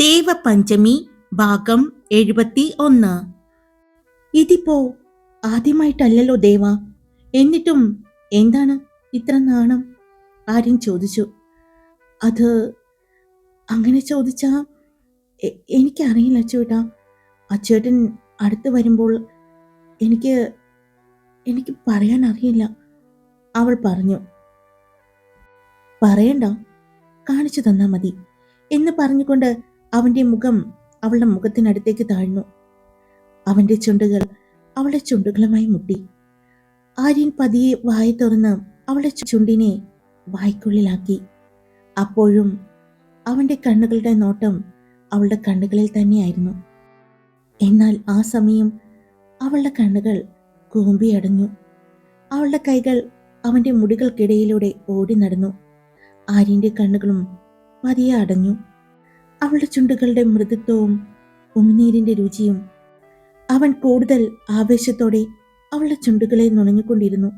ദേവപഞ്ചമി ഭാഗം എഴുപത്തി ഒന്ന് ഇതിപ്പോ ആദ്യമായിട്ടല്ലല്ലോ ദേവ. എന്നിട്ടും എന്താണ് ഇത്ര നാണം? ആരും ചോദിച്ചു. അത് അങ്ങനെ ചോദിച്ചാ എനിക്കറിയില്ല അച്ചുവേട്ടാ അച്ചുവേട്ടൻ അടുത്ത് വരുമ്പോൾ എനിക്ക് എനിക്ക് പറയാൻ അറിയില്ല അവൾ പറഞ്ഞു. പറയണ്ട. കാണിച്ചു തന്നാ മതി. എന്ന് പറഞ്ഞുകൊണ്ട് അവന്റെ മുഖം അവളുടെ മുഖത്തിനടുത്തേക്ക് താഴ്ന്നു. അവന്റെ ചുണ്ടുകൾ അവളുടെ ചുണ്ടുകളുമായി മുട്ടി. ആര്യൻ പതിയെ വായി തുറന്ന് അവളുടെ ചുണ്ടിനെ വായ്ക്കുള്ളിലാക്കി. അപ്പോഴും അവന്റെ കണ്ണുകളുടെ നോട്ടം അവളുടെ കണ്ണുകളിൽ തന്നെയായിരുന്നു. എന്നാൽ ആ സമയം അവളുടെ കണ്ണുകൾ കൂമ്പിയടഞ്ഞു അവളുടെ കൈകൾ അവന്റെ മുടികൾക്കിടയിലൂടെ ഓടി നടന്നു. ആര്യന്റെ കണ്ണുകളും പതിയെ അടഞ്ഞു. അവളുടെ ചുണ്ടുകളുടെ മൃദുത്വവും ഉമിനീരിന്റെ രുചിയും അവൻ കൂടുതൽ ആവേശത്തോടെ അവളുടെ ചുണ്ടുകളെ നുണഞ്ഞുകൊണ്ടിരുന്നു.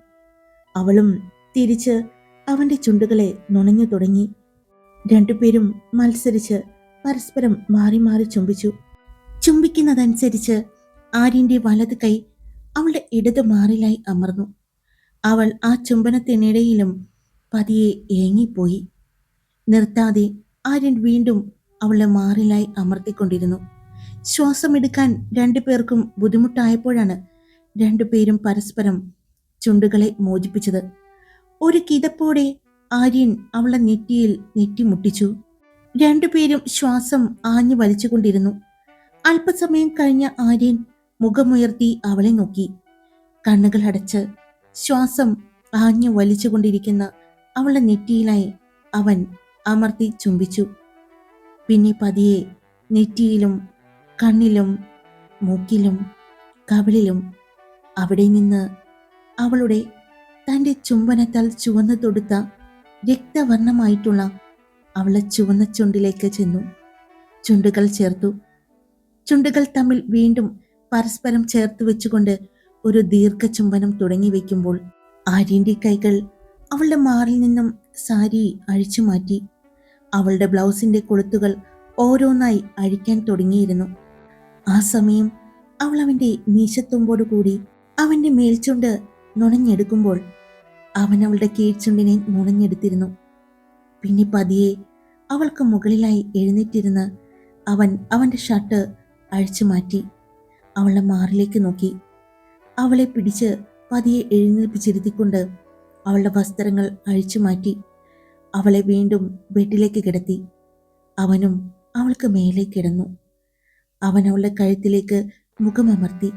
അവളും തിരിച്ച് അവന്റെ ചുണ്ടുകളെ നുണഞ്ഞു തുടങ്ങി. രണ്ടുപേരും മത്സരിച്ച് പരസ്പരം മാറി മാറി ചുംബിച്ചു. ചുംബിക്കുന്നതനുസരിച്ച് ആര്യന്റെ വലത് കൈ അവളുടെ ഇടത് മാറിലായി അമർന്നു. അവൾ ആ ചുംബനത്തിനിടയിലും പതിയെ ഏങ്ങിപ്പോയി. നിർത്താതെ ആര്യൻ വീണ്ടും അവളെ മാറിലായി അമർത്തിക്കൊണ്ടിരുന്നു. ശ്വാസമെടുക്കാൻ രണ്ടു പേർക്കും ബുദ്ധിമുട്ടായപ്പോഴാണ് രണ്ടുപേരും പരസ്പരം ചുണ്ടുകളെ മോചിപ്പിച്ചത്. ഒരു കിതപ്പോടെ ആര്യൻ അവളെ നെറ്റിയിൽ നെറ്റിമുട്ടിച്ചു. രണ്ടുപേരും ശ്വാസം ആഞ്ഞു വലിച്ചുകൊണ്ടിരുന്നു. അല്പസമയം കഴിഞ്ഞ ആര്യൻ മുഖമുയർത്തി അവളെ നോക്കി. കണ്ണുകൾ അടച്ച് ശ്വാസം ആഞ്ഞു വലിച്ചുകൊണ്ടിരിക്കുന്ന അവളുടെ നെറ്റിയിലായി അവൻ അമർത്തി ചുംബിച്ചു. പിന്നെ പതിയെ നെറ്റിയിലും കണ്ണിലും മൂക്കിലും കവിളിലും അവിടെ നിന്ന് അവളുടെ തന്റെ ചുംബനത്താൽ ചുവന്നു തൊടുത്ത രക്തവർണമായിട്ടുള്ള അവളെ ചുവന്ന ചുണ്ടിലേക്ക് ചെന്നു. ചുണ്ടുകൾ ചേർത്തു. ചുണ്ടുകൾ തമ്മിൽ വീണ്ടും പരസ്പരം ചേർത്ത് വെച്ചുകൊണ്ട് ഒരു ദീർഘചുംബനം തുടങ്ങി വയ്ക്കുമ്പോൾ ആര്യന്റെ കൈകൾ അവളുടെ മാറിൽ നിന്നും സാരി അഴിച്ചു മാറ്റി അവളുടെ ബ്ലൗസിന്റെ കൊളുത്തുകൾ ഓരോന്നായി അഴിക്കാൻ തുടങ്ങിയിരുന്നു. ആ സമയം അവൾ അവന്റെ മീശത്തുമ്പോടുകൂടി അവന്റെ മേൽച്ചുണ്ട് നുണഞ്ഞെടുക്കുമ്പോൾ അവൻ അവളുടെ കീഴ്ച്ചുണ്ടിനെ നുണഞ്ഞെടുത്തിരുന്നു. പിന്നെ പതിയെ അവൾക്ക് മുകളിലായി എഴുന്നേറ്റിരുന്ന് അവൻ അവന്റെ ഷർട്ട് അഴിച്ചു മാറ്റി അവളുടെ മാറിലേക്ക് നോക്കി. അവളെ പിടിച്ച് പതിയെ എഴുന്നേൽപ്പിച്ചിരുത്തിക്കൊണ്ട് അവളുടെ വസ്ത്രങ്ങൾ അഴിച്ചു മാറ്റി. അവളെ വീണ്ടും ബെഡിലേക്ക് കിടത്തി. അവനും അവൾക്ക് മേലെ കിടന്നു. അവൻ അവളുടെ കഴുത്തിലേക്ക് മുഖമമർത്തി.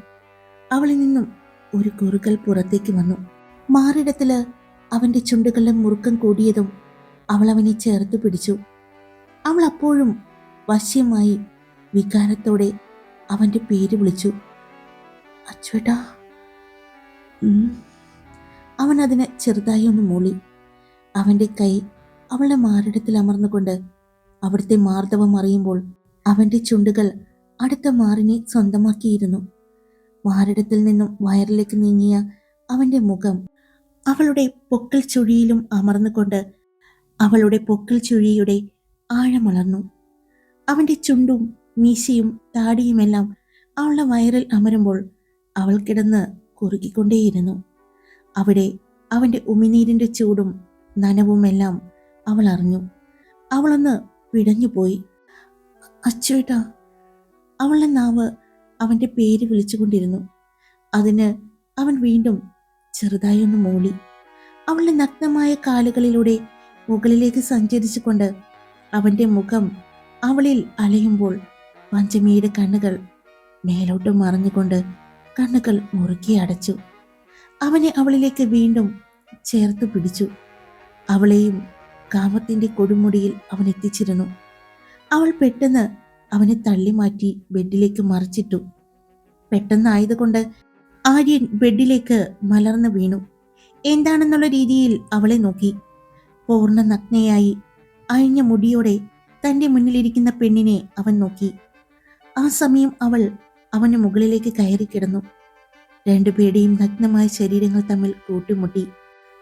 അവളിൽ നിന്നും ഒരു കുറുകൽ പുറത്തേക്ക് വന്നു. മാറിടത്തിൽ അവന്റെ ചുണ്ടുകളുടെ മുറുക്കം കൂടിയതും അവൾ അവനെ ചേർത്ത് പിടിച്ചു. അവൾ അപ്പോഴും വശ്യമായി വികാരത്തോടെ അവന്റെ പേര് വിളിച്ചു. അച്ചുവേട്ടാ അവൻ അതിനെ ചെറുതായി ഒന്ന് മൂളി. അവന്റെ കൈ അവളുടെ മാറിടത്തിൽ അമർന്നുകൊണ്ട് അവിടുത്തെ മാർദ്ദവം അറിയുമ്പോൾ അവന്റെ ചുണ്ടുകൾ അടുത്ത മാറിനെ സ്വന്തമാക്കിയിരുന്നു. മാറിടത്തിൽ നിന്നും വയറിലേക്ക് നീങ്ങിയ അവന്റെ മുഖം അവളുടെ പൊക്കൽ ചുഴിയിലും അമർന്നുകൊണ്ട് അവളുടെ പൊക്കൽ ചുഴിയുടെ ആഴമളർന്നു അവന്റെ ചുണ്ടും മീശയും താടിയുമെല്ലാം അവളുടെ വയറിൽ അമരുമ്പോൾ അവൾ കിടന്ന് കുറുകിക്കൊണ്ടേയിരുന്നു. അവിടെ അവന്റെ ഉമിനീരിന്റെ ചൂടും നനവുമെല്ലാം അവൾ അറിഞ്ഞു അവളൊന്ന് പിടഞ്ഞുപോയി അച്ചുവേട്ടാ അവളുടെ നാവ് അവന്റെ പേര് വിളിച്ചുകൊണ്ടിരുന്നു. അതിന് അവൻ വീണ്ടും ചെറുതായി ഒന്ന് മൂളി. അവളുടെ നഗ്നമായ കാലുകളിലൂടെ മുകളിലേക്ക് സഞ്ചരിച്ചുകൊണ്ട് അവന്റെ മുഖം അവളിൽ അലയുമ്പോൾ പഞ്ചമിയുടെ കണ്ണുകൾ മേലോട്ട് മറിഞ്ഞുകൊണ്ട് കണ്ണുകൾ മുറുക്കി അടച്ചു. അവനെ അവളിലേക്ക് വീണ്ടും ചേർത്ത് പിടിച്ചു. അവളെയും കാമത്തിന്റെ കൊടുമുടിയിൽ അവൻ എത്തിച്ചിരുന്നു. അവൾ പെട്ടെന്ന് അവനെ തള്ളിമാറ്റി ബെഡിലേക്ക് മറിച്ചിട്ടു. പെട്ടെന്നായതുകൊണ്ട് ആര്യൻ ബെഡിലേക്ക് മലർന്നു വീണു. എന്താണെന്നുള്ള രീതിയിൽ അവളെ നോക്കി. പൂർണ നഗ്നയായി അഴിഞ്ഞ മുടിയോടെ തന്റെ മുന്നിലിരിക്കുന്ന പെണ്ണിനെ അവൻ നോക്കി. ആ സമയം അവൾ അവന് മുകളിലേക്ക് കയറി കിടന്നു. രണ്ടുപേരുടെയും നഗ്നമായ ശരീരങ്ങൾ തമ്മിൽ കൂട്ടിമുട്ടി.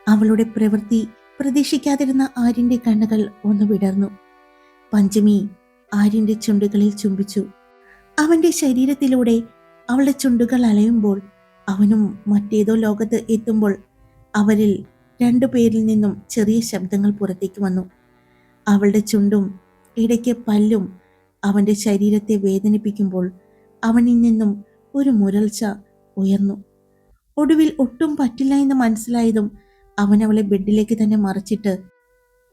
അവളുടെ പ്രവൃത്തി പ്രതീക്ഷിക്കാതിരുന്ന ആര്യന്റെ കണ്ണുകൾ ഒന്ന് വിടർന്നു. പഞ്ചമി ആര്യന്റെ ചുണ്ടുകളിൽ ചുംബിച്ചു. അവന്റെ ശരീരത്തിലൂടെ അവളുടെ ചുണ്ടുകൾ അലയുമ്പോൾ അവനും മറ്റേതോ ലോകത്ത് എത്തുമ്പോൾ അവരിൽ രണ്ടു പേരിൽ നിന്നും ചെറിയ ശബ്ദങ്ങൾ പുറത്തേക്ക് വന്നു. അവളുടെ ചുണ്ടും ഇടയ്ക്ക് പല്ലും അവന്റെ ശരീരത്തെ വേദനിപ്പിക്കുമ്പോൾ അവനിൽ നിന്നും ഒരു മുരൾച്ച ഉയർന്നു. ഒടുവിൽ ഒട്ടും പറ്റില്ല എന്ന് മനസ്സിലായതും അവൻ അവളെ ബെഡിലേക്ക് തന്നെ മറിച്ചിട്ട്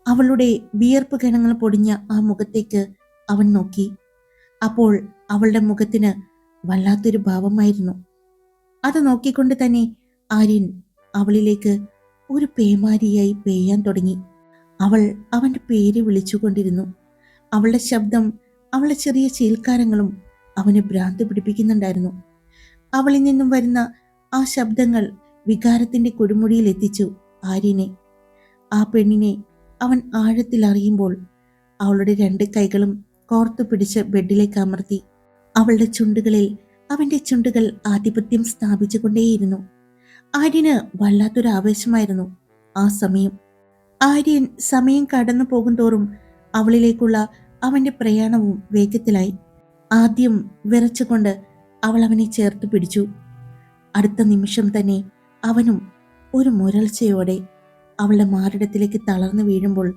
അവളുടെ വിയർപ്പ് കിണങ്ങൾ പൊടിഞ്ഞ ആ മുഖത്തേക്ക് അവൻ നോക്കി. അപ്പോൾ അവളുടെ മുഖത്തിന് വല്ലാത്തൊരു ഭാവമായിരുന്നു. അത് നോക്കിക്കൊണ്ട് തന്നെ ആര്യൻ അവളിലേക്ക് ഒരു പേമാരിയായി പേയാൻ തുടങ്ങി. അവൾ അവന്റെ പേര് വിളിച്ചുകൊണ്ടിരുന്നു. അവളുടെ ശബ്ദം അവളുടെ ചെറിയ ചീൽക്കാരങ്ങളും അവനെ ഭ്രാന്ത് പിടിപ്പിക്കുന്നുണ്ടായിരുന്നു. അവളിൽ നിന്നും വരുന്ന ആ ശബ്ദങ്ങൾ വികാരത്തിന്റെ കൊടുമുടിയിൽ എത്തിച്ചു. ആര്യനെ. ആ പെണ്ണിനെ അവൻ ആഴത്തിൽ അറിയുമ്പോൾ അവളുടെ രണ്ട് കൈകളും കോർത്തു പിടിച്ച് ബെഡിലേക്ക് അമർത്തി അവളുടെ ചുണ്ടുകളിൽ അവന്റെ ചുണ്ടുകൾ ആധിപത്യം സ്ഥാപിച്ചുകൊണ്ടേയിരുന്നു. ആര്യന് വല്ലാത്തൊരു ആവേശമായിരുന്നു ആ സമയം. ആര്യൻ സമയം കടന്നു പോകും തോറും അവളിലേക്കുള്ള അവന്റെ പ്രയാണവും വേഗത്തിലായി. ആദ്യം വിറച്ചുകൊണ്ട് അവൾ അവനെ ചേർത്ത് പിടിച്ചു. അടുത്ത നിമിഷം തന്നെ അവനും ഒരു മുരൾച്ചയോടെ അവളുടെ മാറിടത്തിലേക്ക് തളർന്നു വീഴുമ്പോൾ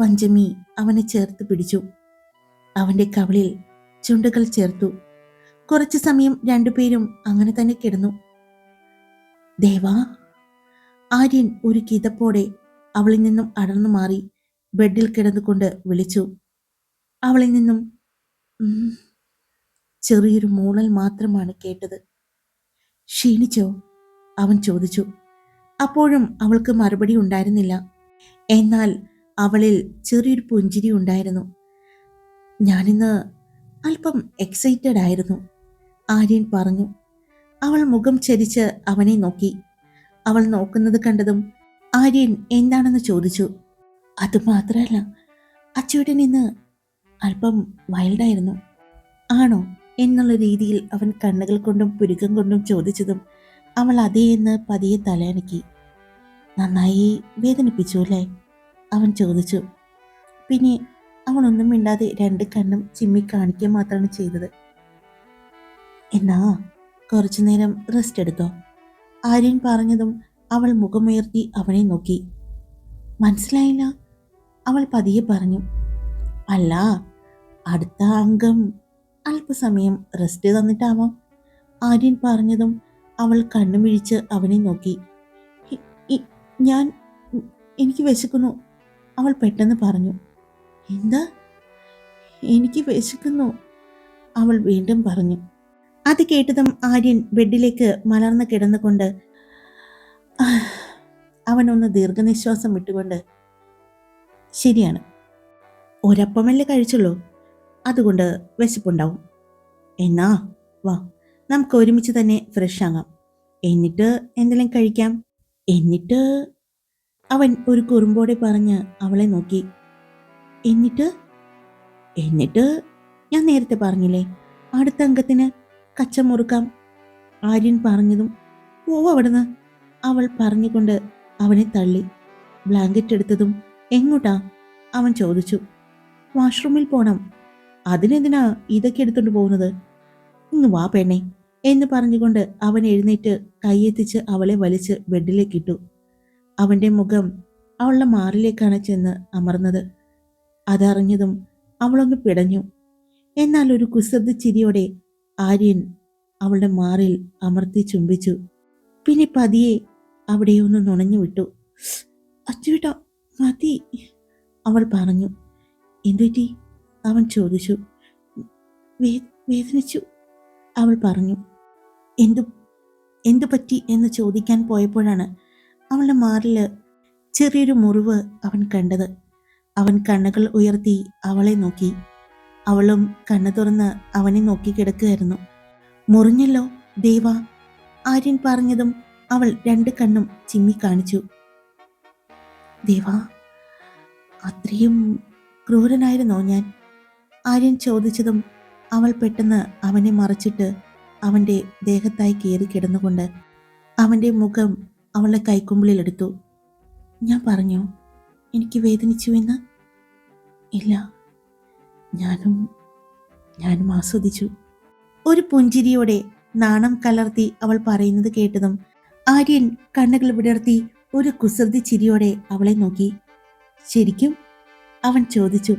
പഞ്ചമി അവനെ ചേർത്ത് പിടിച്ചു. അവന്റെ കവിളിൽ ചുണ്ടുകൾ ചേർത്തു. കുറച്ചു സമയം രണ്ടുപേരും അങ്ങനെ തന്നെ കിടന്നു. ദേവാ! ആര്യൻ ഒരു കിതപ്പോടെ അവളിൽ നിന്നും അടർന്നു മാറി ബെഡിൽ കിടന്നുകൊണ്ട് വിളിച്ചു. അവളിൽ നിന്നും ചെറിയൊരു മൂളൽ മാത്രമാണ് കേട്ടത്. ക്ഷീണിച്ചോ? അവൻ ചോദിച്ചു. അപ്പോഴും അവൾക്ക് മറുപടി ഉണ്ടായിരുന്നില്ല. എന്നാൽ അവളിൽ ചെറിയൊരു പുഞ്ചിരി ഉണ്ടായിരുന്നു. ഞാനിന്ന് അല്പം എക്സൈറ്റഡ് ആയിരുന്നു ആര്യൻ പറഞ്ഞു. അവൾ മുഖം ചരിച്ച് അവനെ നോക്കി. അവൾ നോക്കുന്നത് കണ്ടതും ആര്യൻ എന്താണെന്ന് ചോദിച്ചു. അതുമാത്രമല്ല അച്ചുവേട്ടൻ ഇന്ന് അല്പം വൈൽഡായിരുന്നു ആണോ? എന്നുള്ള രീതിയിൽ അവൻ കണ്ണുകൾ കൊണ്ടും പുരുക്കം കൊണ്ടും ചോദിച്ചതും അവൾ അതേ എന്ന് പതിയെ തലയണക്കി. നന്നായി വേദനിപ്പിച്ചു അല്ലേ? അവൻ ചോദിച്ചു. പിന്നെ അവളൊന്നും മിണ്ടാതെ രണ്ട് കണ്ണും ചിമ്മി കാണിക്കുക മാത്രമാണ് ചെയ്തത്. എന്നാ കുറച്ചു നേരം റെസ്റ്റ് എടുത്തോ? ആര്യൻ പറഞ്ഞതും അവൾ മുഖമുയർത്തി അവനെ നോക്കി. മനസ്സിലായില്ല. അവൾ പതിയെ പറഞ്ഞു. അല്ല അടുത്ത അംഗം അല്പസമയം റെസ്റ്റ് തന്നിട്ടാവാം. ആര്യൻ പറഞ്ഞതും അവൾ കണ്ണുമിഴിച്ച് അവനെ നോക്കി. "ഇ- ഇ- ഞാൻ എനിക്ക് വിശക്കുന്നു അവൾ പെട്ടെന്ന് പറഞ്ഞു. എന്താ? എനിക്ക് വിശക്കുന്നു അവൾ വീണ്ടും പറഞ്ഞു. അത് കേട്ടതും ആര്യൻ ബെഡിലേക്ക് മലർന്ന് കിടന്നുകൊണ്ട് അവനൊന്ന് ദീർഘനിശ്വാസം വിട്ടുകൊണ്ട് ശരിയാണ്. ഒരപ്പമല്ലേ കഴിച്ചുള്ളൂ. അതുകൊണ്ട് വിശപ്പുണ്ടാവും. എന്നാ വാ. നമുക്ക് ഒരുമിച്ച് തന്നെ ഫ്രഷ് ആകാം. എന്നിട്ട് എന്തെങ്കിലും കഴിക്കാം? എന്നിട്ട് അവൻ ഒരു കുറുമ്പോടെ പറഞ്ഞ് അവളെ നോക്കി. എന്നിട്ട്? എന്നിട്ട് ഞാൻ നേരത്തെ പറഞ്ഞില്ലേ അടുത്ത അംഗത്തിന് കച്ചമുറുക്കാം. ആര്യൻ പറഞ്ഞതും പോവോ അവിടുന്ന് അവൾ പറഞ്ഞുകൊണ്ട് അവനെ തള്ളി. ബ്ലാങ്കറ്റ് എടുത്തതും എങ്ങോട്ടാ? അവൻ ചോദിച്ചു. വാഷ്റൂമിൽ പോണം. അതിനെന്തിനാ ഇതൊക്കെ എടുത്തുകൊണ്ട് പോകുന്നത്? ഇങ്ങ് വാ പെണ്ണെ. എന്ന് പറഞ്ഞുകൊണ്ട് അവൻ എഴുന്നേറ്റ് കൈയെത്തിച്ച് അവളെ വലിച്ച് ബെഡിലേക്ക് ഇട്ടു അവന്റെ മുഖം അവളുടെ മാറിലേക്കാണ് ചെന്ന് അമർന്നത്. അതറിഞ്ഞതും അവളൊന്ന് പിടഞ്ഞു. എന്നാൽ ഒരു കുസൃതി ചിരിയോടെ ആര്യൻ അവളുടെ മാറിൽ അമർത്തി ചുംബിച്ചു. പിന്നെ പതിയെ അവിടെ ഒന്ന് നുണഞ്ഞു വിട്ടു. അച്ചുവിട്ട മതി അവൾ പറഞ്ഞു. എന്തുപറ്റി? അവൻ ചോദിച്ചു. വേദനിച്ചു. അവൾ പറഞ്ഞു എന്തു എന്തു പറ്റി എന്ന് ചോദിക്കാൻ പോയപ്പോഴാണ് അവളുടെ മാറിൽ ചെറിയൊരു മുറിവ് അവൻ കണ്ടത്. അവൻ കണ്ണുകൾ ഉയർത്തി അവളെ നോക്കി. അവളും കണ്ണു തുറന്ന് അവനെ നോക്കി കിടക്കുകയായിരുന്നു. മുറിഞ്ഞല്ലോ ദേവ ആര്യൻ പറഞ്ഞതും അവൾ രണ്ട് കണ്ണും ചിമ്മി കാണിച്ചു. ദേവ അത്രയും ക്രൂരനായിരുന്നോ ഞാൻ? ആര്യൻ ചോദിച്ചതും അവൾ പെട്ടെന്ന് അവനെ മറിച്ചിട്ട് അവന്റെ ദേഹത്തായി കയറി കിടന്നുകൊണ്ട് അവന്റെ മുഖം അവളുടെ കൈക്കുമ്പിളിലെടുത്തു ഞാൻ പറഞ്ഞു എനിക്ക് വേദനിച്ചു എന്ന്? ഇല്ല ഞാനും ഞാനും ആസ്വദിച്ചു. ഒരു പുഞ്ചിരിയോടെ നാണം കലർത്തി അവൾ പറയുന്നത് കേട്ടതും ആര്യൻ കണ്ണുകൾ വിടർത്തി ഒരു കുസൃതി ചിരിയോടെ അവളെ നോക്കി. ശരിക്കും? അവൻ ചോദിച്ചു.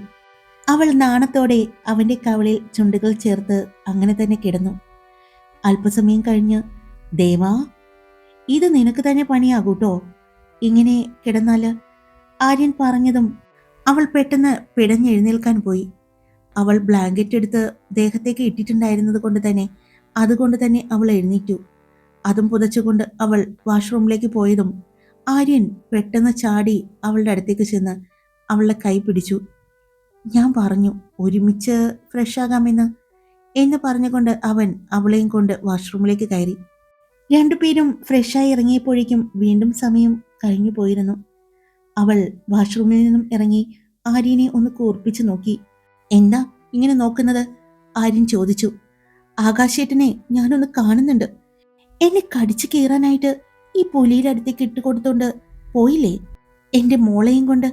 അവൾ നാണത്തോടെ അവന്റെ കവളിൽ ചുണ്ടുകൾ ചേർത്ത് അങ്ങനെ തന്നെ കിടന്നു. അല്പസമയം കഴിഞ്ഞ് ദേവാ ഇത് നിനക്ക് തന്നെ പണിയാകൂട്ടോ? ഇങ്ങനെ കിടന്നാൽ? ആര്യൻ പറഞ്ഞതും അവൾ പെട്ടെന്ന് പിടഞ്ഞെഴുന്നേൽക്കാൻ പോയി. അവൾ ബ്ലാങ്കറ്റ് എടുത്ത് ദേഹത്തേക്ക് ഇട്ടിട്ടുണ്ടായിരുന്നത് കൊണ്ട് തന്നെ അതുകൊണ്ട് തന്നെ അവൾ എഴുന്നേറ്റു. അതും പുതച്ചുകൊണ്ട് അവൾ വാഷ്റൂമിലേക്ക് പോയതും ആര്യൻ പെട്ടെന്ന് ചാടി അവളുടെ അടുത്തേക്ക് ചെന്ന് അവളുടെ കൈ പിടിച്ചു. ഞാൻ പറഞ്ഞു ഒരുമിച്ച് ഫ്രഷ് ആകാമെന്ന് എന്ന് പറഞ്ഞുകൊണ്ട് അവൻ അവളെയും കൊണ്ട് വാഷ്റൂമിലേക്ക് കയറി. രണ്ടുപേരും ഫ്രഷായി ഇറങ്ങിയപ്പോഴേക്കും വീണ്ടും സമയം കഴിഞ്ഞു പോയിരുന്നു. അവൾ വാഷ്റൂമിൽ നിന്നും ഇറങ്ങി ആര്യനെ ഒന്ന് കൂർപ്പിച്ചു നോക്കി. എന്താ ഇങ്ങനെ നോക്കുന്നത്? ആര്യൻ ചോദിച്ചു. ആകാശേട്ടനെ ഞാനൊന്ന് കാണുന്നുണ്ട്. എന്നെ കടിച്ചു കീറാനായിട്ട് ഈ പുലിയുടെ അടുത്തേക്ക് ഇട്ടുകൊടുത്തോണ്ട് പോയില്ലേ? എന്റെ മോളെയും കൊണ്ട്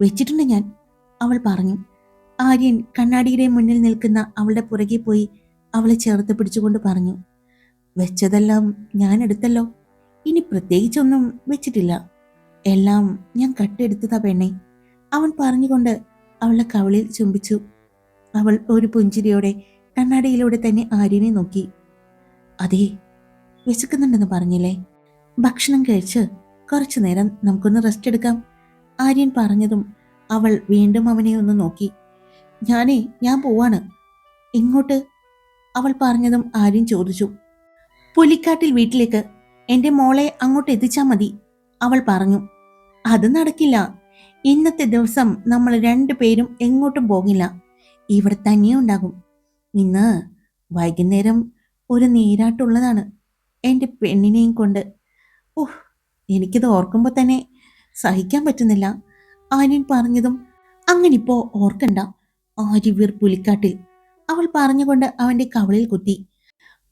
വെച്ചിട്ടുണ്ട് ഞാൻ അവൾ പറഞ്ഞു. ആര്യൻ കണ്ണാടിയുടെ മുന്നിൽ നിൽക്കുന്ന അവളുടെ പുറകെ പോയി അവളെ ചേർത്ത് പിടിച്ചുകൊണ്ട് പറഞ്ഞു വെച്ചതെല്ലാം ഞാൻ എടുത്തല്ലോ. ഇനി പ്രത്യേകിച്ചൊന്നും വെച്ചിട്ടില്ല. എല്ലാം ഞാൻ കട്ടെടുത്തതാ പെണ്ണെ. അവൻ പറഞ്ഞുകൊണ്ട് അവളുടെ കവളിൽ ചുംബിച്ചു. അവൾ ഒരു പുഞ്ചിരിയോടെ കണ്ണാടിയിലൂടെ തന്നെ ആര്യനെ നോക്കി. അതെ വിശക്കുന്നുണ്ടെന്ന് പറഞ്ഞില്ലേ? ഭക്ഷണം കഴിച്ച് കുറച്ചു നേരം നമുക്കൊന്ന് റെസ്റ്റ് എടുക്കാം. ആര്യൻ പറഞ്ഞതും അവൾ വീണ്ടും അവനെ ഒന്ന് നോക്കി. ഞാനേ ഞാൻ പോവാണ്. ഇങ്ങോട്ട്. അവൾ പറഞ്ഞതും ആര്യൻ ചോദിച്ചു. പുലിക്കാട്ടിൽ വീട്ടിലേക്ക് എന്റെ മോളെ അങ്ങോട്ട് എത്തിച്ചാൽ മതി അവൾ പറഞ്ഞു. അത് നടക്കില്ല. ഇന്നത്തെ ദിവസം നമ്മൾ രണ്ടു പേരും എങ്ങോട്ടും പോകില്ല. ഇവിടെ തന്നെ ഉണ്ടാകും. ഇന്ന് വൈകുന്നേരം ഒരു നീരാട്ടുള്ളതാണ് എന്റെ പെണ്ണിനെയും കൊണ്ട്. ഓഹ് എനിക്കിത് ഓർക്കുമ്പോൾ തന്നെ സഹിക്കാൻ പറ്റുന്നില്ല. ആര്യൻ പറഞ്ഞതും അങ്ങനിപ്പോ ഓർക്കണ്ട. ആര്യവീർ പുലിക്കാട്ടിൽ. അവൾ പറഞ്ഞുകൊണ്ട് അവന്റെ കവളിൽ കുത്തി.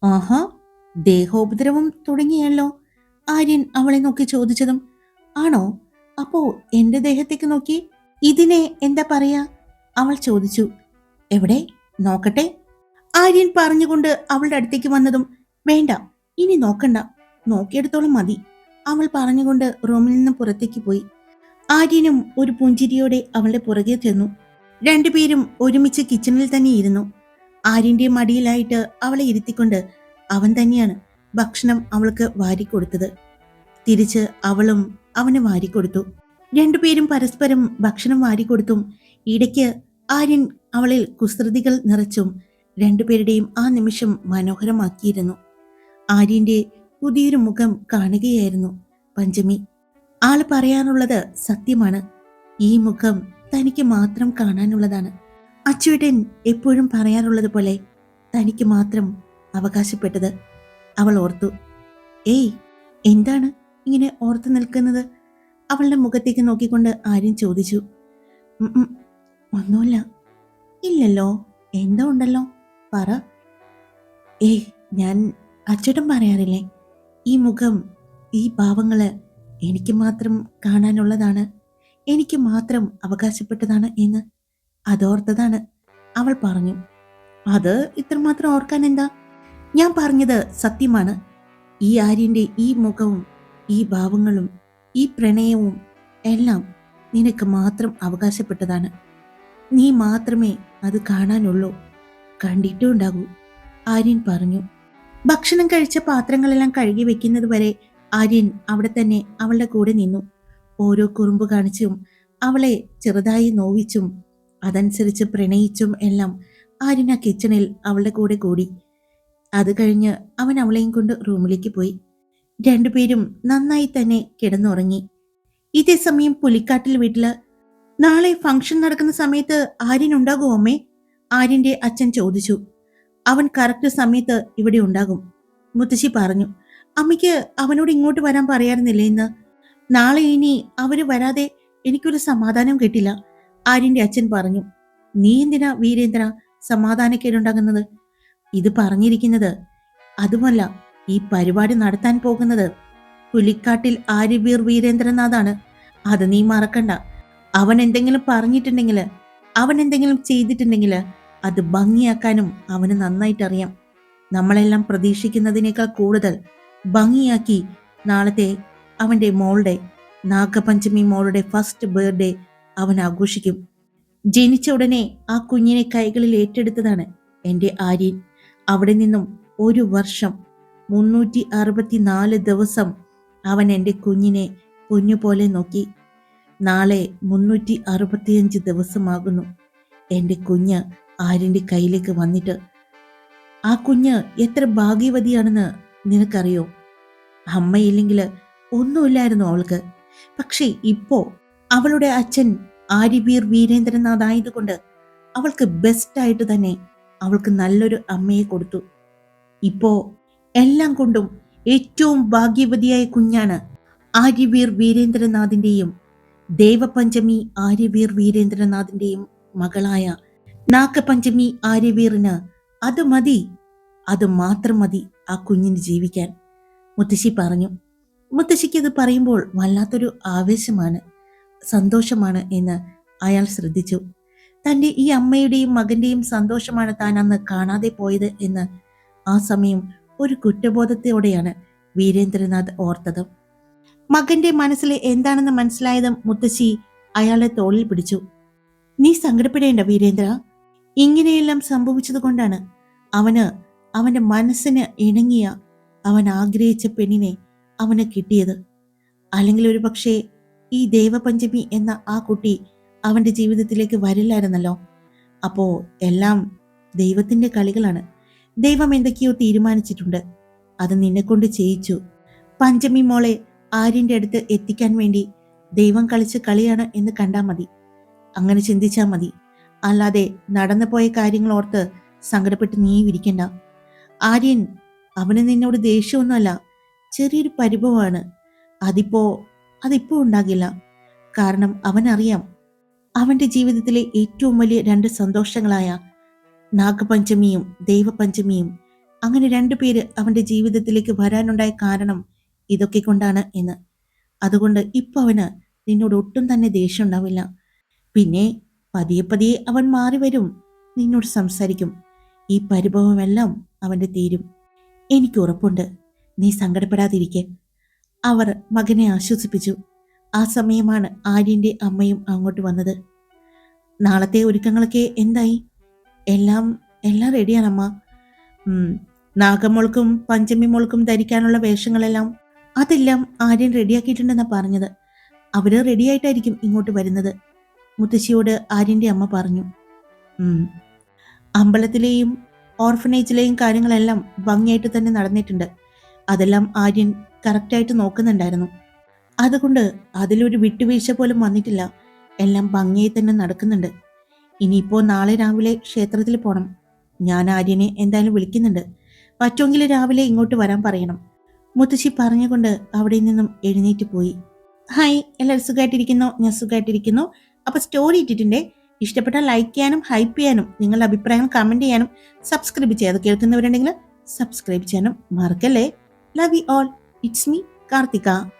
ആഹാ ദേഹോപദ്രവം തുടങ്ങിയല്ലോ? ആര്യൻ അവളെ നോക്കി ചോദിച്ചതും ആണോ? അപ്പോ എന്റെ ദേഹത്തേക്ക് നോക്കി? ഇതിനെ എന്താ പറയാ? അവൾ ചോദിച്ചു എവിടെ? നോക്കട്ടെ. ആര്യൻ പറഞ്ഞുകൊണ്ട് അവളുടെ അടുത്തേക്ക് വന്നതും വേണ്ട ഇനി നോക്കണ്ട. നോക്കിയെടുത്തോളം മതി. അവൾ പറഞ്ഞുകൊണ്ട് റൂമിൽ നിന്ന് പുറത്തേക്ക് പോയി. ആര്യനും ഒരു പുഞ്ചിരിയോടെ അവളുടെ പുറകെ ചെന്നു. രണ്ടുപേരും ഒരുമിച്ച് കിച്ചണിൽ തന്നെ ഇരുന്നു. ആര്യന്റെ മടിയിലായിട്ട് അവളെ ഇരുത്തിക്കൊണ്ട് അവൻ തന്നെയാണ് ഭക്ഷണം അവൾക്ക് വാരിക്കൊടുത്തത്. തിരിച്ച് അവളും അവന് വാരിക്കൊടുത്തു. രണ്ടുപേരും പരസ്പരം ഭക്ഷണം വാരിക്കൊടുത്തും ഇടയ്ക്ക് ആര്യൻ അവളിൽ കുസൃതികൾ നിറച്ചും രണ്ടുപേരുടെയും ആ നിമിഷം മനോഹരമാക്കിയിരുന്നു. ആര്യന്റെ പുതിയൊരു മുഖം കാണുകയായിരുന്നു പഞ്ചമി. ആൾ പറയാനുള്ളത് സത്യമാണ്. ഈ മുഖം തനിക്ക് മാത്രം കാണാനുള്ളതാണ്. അച്ചുവേട്ടൻ എപ്പോഴും പറയാറുള്ളത് പോലെ തനിക്ക് മാത്രം അവകാശപ്പെട്ടത് അവൾ ഓർത്തു. ഏയ് എന്താണ് ഇങ്ങനെ ഓർത്തു നിൽക്കുന്നത്? അവളുടെ മുഖത്തേക്ക് നോക്കിക്കൊണ്ട് ആര്യൻ ചോദിച്ചു. "ഉം ഉം, ഒന്നുമില്ല. ഇല്ലല്ലോ എന്തോ ഉണ്ടല്ലോ. പറ. ഏയ് ഞാൻ അച്ചേട്ടൻ പറയാറില്ലേ? ഈ മുഖം ഈ ഭാവങ്ങൾ എനിക്ക് മാത്രം കാണാനുള്ളതാണ്. എനിക്ക് മാത്രം അവകാശപ്പെട്ടതാണ് എന്ന് അതോർത്തതാണ് അവൾ പറഞ്ഞു. അത് ഇത്രമാത്രം ഓർക്കാൻ എന്താ? ഞാൻ പറഞ്ഞത് സത്യമാണ്. ഈ ആര്യന്റെ ഈ മുഖവും ഈ ഭാവങ്ങളും ഈ പ്രണയവും എല്ലാം നിനക്ക് മാത്രം അവകാശപ്പെട്ടതാണ്. നീ മാത്രമേ അത് കാണാനുള്ളൂ. കണ്ടിട്ടും ഉണ്ടാകൂ ആര്യൻ പറഞ്ഞു. ഭക്ഷണം കഴിച്ച പാത്രങ്ങളെല്ലാം കഴുകി വെക്കുന്നത് വരെ ആര്യൻ അവിടെ തന്നെ അവളുടെ കൂടെ നിന്നു. ഓരോ കുറുമ്പ് കാണിച്ചും അവളെ ചെറുതായി നോവിച്ചും അതനുസരിച്ച് പ്രണയിച്ചും എല്ലാം ആര്യൻ ആ കിച്ചണിൽ അവളുടെ കൂടെ കൂടി. അത് കഴിഞ്ഞ് അവൻ അവളെയും കൊണ്ട് റൂമിലേക്ക് പോയി. രണ്ടുപേരും നന്നായി തന്നെ കിടന്നുറങ്ങി. ഇതേ സമയം പുലിക്കാട്ടിൽ വീട്ടിൽ നാളെ ഫംഗ്ഷൻ നടക്കുന്ന സമയത്ത് ആര്യൻ ഉണ്ടാകുമോ അമ്മേ? ആര്യന്റെ അച്ഛൻ ചോദിച്ചു. അവൻ കറക്റ്റ് സമയത്ത് ഇവിടെ ഉണ്ടാകും. മുത്തശ്ശി പറഞ്ഞു അമ്മയ്ക്ക് അവനോട് ഇങ്ങോട്ട് വരാൻ പറയാറുന്നില്ലേ ഇന്ന്? നാളെ ഇനി അവർ വരാതെ എനിക്കൊരു സമാധാനം കിട്ടില്ല. ആര്യന്റെ അച്ഛൻ പറഞ്ഞു നീ എന്തിനാ വീരേന്ദ്ര സമാധാനക്കേടുണ്ടാകുന്നത്? ഇത് പറഞ്ഞിരിക്കുന്നത് അതുമല്ല ഈ പരിപാടി നടത്താൻ പോകുന്നത് പുലിക്കാട്ടിൽ ആര്യവീർ വീരേന്ദ്രനാഥാണ്. അത് നീ മറക്കണ്ട. അവൻ എന്തെങ്കിലും പറഞ്ഞിട്ടുണ്ടെങ്കിൽ അവൻ എന്തെങ്കിലും ചെയ്തിട്ടുണ്ടെങ്കിൽ അത് ഭംഗിയാക്കാനും അവന് നന്നായിട്ടറിയാം. നമ്മളെല്ലാം പ്രതീക്ഷിക്കുന്നതിനേക്കാൾ കൂടുതൽ ഭംഗിയാക്കി നാളത്തെ അവന്റെ മോളുടെ നാഗപഞ്ചമി മോളുടെ ഫസ്റ്റ് ബർത്ത്ഡേ അവൻ ആഘോഷിക്കും. ജനിച്ച ഉടനെ ആ കുഞ്ഞിനെ കൈകളിൽ ഏറ്റെടുത്തതാണ് എന്റെ ആര്യൻ. അവിടെ നിന്നും ഒരു വർഷം മുന്നൂറ്റി അറുപത്തിനാല് ദിവസം അവൻ എന്റെ കുഞ്ഞിനെ കുഞ്ഞുപോലെ നോക്കി. നാളെ മുന്നൂറ്റി അറുപത്തിയഞ്ച് ദിവസമാകുന്നു. എന്റെ കുഞ്ഞ് ആര്യന്റെ കയ്യിലേക്ക് വന്നിട്ട് ആ കുഞ്ഞ് എത്ര ഭാഗ്യവതിയാണെന്ന് നിനക്കറിയോ? അമ്മയില്ലെങ്കിൽ ഒന്നുമില്ലായിരുന്നു അവൾക്ക്. പക്ഷേ ഇപ്പോ അവളുടെ അച്ഛൻ ആര്യവീർ വീരേന്ദ്രനാഥ് ആയതുകൊണ്ട് അവൾക്ക് ബെസ്റ്റായിട്ട് തന്നെ അവൾക്ക് നല്ലൊരു അമ്മയെ കൊടുത്തു. ഇപ്പോ എല്ലാം കൊണ്ടും ഏറ്റവും ഭാഗ്യവതിയായ കുഞ്ഞാണ് ആര്യവീർ വീരേന്ദ്രനാഥിന്റെയും ദേവപഞ്ചമി ആര്യവീർ വീരേന്ദ്രനാഥിന്റെയും മകളായ നാഗപഞ്ചമി ആര്യവീറിന് അത് മതി അത് മാത്രം മതി ആ കുഞ്ഞിന് ജീവിക്കാൻ. മുത്തശ്ശി പറഞ്ഞു മുത്തശ്ശിക്ക് അത് പറയുമ്പോൾ വല്ലാത്തൊരു ആവേശമാണ് സന്തോഷമാണ് എന്ന് അയാൾ ശ്രദ്ധിച്ചു. തന്റെ ഈ അമ്മയുടെയും മകന്റെയും സന്തോഷമാണ് താൻ അന്ന് കാണാതെ പോയത് എന്ന് ആ സമയം ഒരു കുറ്റബോധത്തോടെയാണ് വീരേന്ദ്രനാഥ് ഓർത്തത്. മകന്റെ മനസ്സിൽ എന്താണെന്ന് മനസ്സിലായതും മുത്തശ്ശി അയാളെ തോളിൽ പിടിച്ചു. നീ സങ്കടപ്പെടേണ്ട വീരേന്ദ്ര. ഇങ്ങനെയെല്ലാം സംഭവിച്ചത് കൊണ്ടാണ് അവന് അവന്റെ മനസ്സിന് ഇണങ്ങിയ അവൻ ആഗ്രഹിച്ച പെണ്ണിനെ അവന് കിട്ടിയത്. അല്ലെങ്കിൽ ഒരു പക്ഷേ ഈ ദേവപഞ്ചമി എന്ന ആ കുട്ടി അവന്റെ ജീവിതത്തിലേക്ക് വരില്ലായിരുന്നല്ലോ. അപ്പോൾ എല്ലാം ദൈവത്തിന്റെ കളികളാണ്. ദൈവം എന്തൊക്കെയോ തീരുമാനിച്ചിട്ടുണ്ട്. അത് നിന്നെക്കൊണ്ട് ചെയ്യിച്ചു. പഞ്ചമി മോളെ ആര്യന്റെ അടുത്ത് എത്തിക്കാൻ വേണ്ടി ദൈവം കളിച്ച കളിയാണ് എന്ന് കണ്ടാൽ മതി. അങ്ങനെ ചിന്തിച്ചാൽ മതി. അല്ലാതെ നടന്നു പോയ കാര്യങ്ങൾ ഓർത്ത് സങ്കടപ്പെട്ട് നീ ഇരിക്കണ്ട. ആര്യൻ അവന് നിന്നോട് ദേഷ്യമൊന്നുമല്ല. ചെറിയൊരു പരിഭവമാണ്. അതിപ്പോ അതിപ്പോ ഉണ്ടാകില്ല. കാരണം അവനറിയാം അവന്റെ ജീവിതത്തിലെ ഏറ്റവും വലിയ രണ്ട് സന്തോഷങ്ങളായ നാഗപഞ്ചമിയും ദൈവപഞ്ചമിയും അങ്ങനെ രണ്ടു പേര് അവന്റെ ജീവിതത്തിലേക്ക് വരാനുണ്ടായ കാരണം ഇതൊക്കെ കൊണ്ടാണ് എന്ന്. അതുകൊണ്ട് ഇപ്പൊ അവന് നിന്നോട് ഒട്ടും തന്നെ ദേഷ്യം ഉണ്ടാവില്ല. പിന്നെ പതിയെ പതിയെ അവൻ മാറി വരും. നിന്നോട് സംസാരിക്കും. ഈ പരിഭവമെല്ലാം അവന്റെ തീരും. എനിക്ക് ഉറപ്പുണ്ട്. നീ സങ്കടപ്പെടാതിരിക്കെ. അവർ മകനെ ആശ്വസിപ്പിച്ചു. ആ സമയമാണ് ആര്യന്റെ അമ്മയും അങ്ങോട്ട് വന്നത്. നാളത്തെ ഒരുക്കങ്ങളൊക്കെ എന്തായി? എല്ലാം എല്ലാം റെഡിയാണമ്മ. ഉം, നാഗമോൾക്കും പഞ്ചമി മോൾക്കും ധരിക്കാനുള്ള വേഷങ്ങളെല്ലാം അതെല്ലാം ആര്യൻ റെഡിയാക്കിയിട്ടുണ്ടെന്നാണ് പറഞ്ഞത്. അവർ റെഡിയായിട്ടായിരിക്കും ഇങ്ങോട്ട് വരുന്നത്. മുത്തശ്ശിയോട് ആര്യന്റെ അമ്മ പറഞ്ഞു. അമ്പലത്തിലെയും ഓർഫനേജിലെയും കാര്യങ്ങളെല്ലാം ഭംഗിയായിട്ട് തന്നെ നടന്നിട്ടുണ്ട്. അതെല്ലാം ആര്യൻ കറക്റ്റായിട്ട് നോക്കുന്നുണ്ടായിരുന്നു. അതുകൊണ്ട് അതിലൊരു വിട്ടുവീഴ്ച പോലും വന്നിട്ടില്ല. എല്ലാം ഭംഗിയായി തന്നെ നടക്കുന്നുണ്ട്. ഇനിയിപ്പോൾ നാളെ രാവിലെ ക്ഷേത്രത്തിൽ പോകണം ഞാൻ ആര്യനെ എന്തായാലും വിളിക്കുന്നുണ്ട്. പറ്റുമെങ്കിൽ രാവിലെ ഇങ്ങോട്ട് വരാൻ പറയണം. മുത്തശ്ശി പറഞ്ഞുകൊണ്ട് അവിടെ നിന്നും എഴുന്നേറ്റ് പോയി. ഹായ് എല്ലാവരും സുഖമായിട്ടിരിക്കുന്നു ഞാൻ സുഖമായിട്ടിരിക്കുന്നു അപ്പൊ സ്റ്റോറി ഇട്ടിട്ടുണ്ട്. ഇഷ്ടപ്പെട്ടാൽ ലൈക്ക് ചെയ്യാനും ഹൈപ്പ് ചെയ്യാനും നിങ്ങളുടെ അഭിപ്രായങ്ങൾ കമന്റ് ചെയ്യാനും സബ്സ്ക്രൈബ് ചെയ്യാതെ കേൾക്കുന്നവരുണ്ടെങ്കിൽ സബ്സ്ക്രൈബ് ചെയ്യാനും മറക്കല്ലേ? Love you all. It's me, Kartika.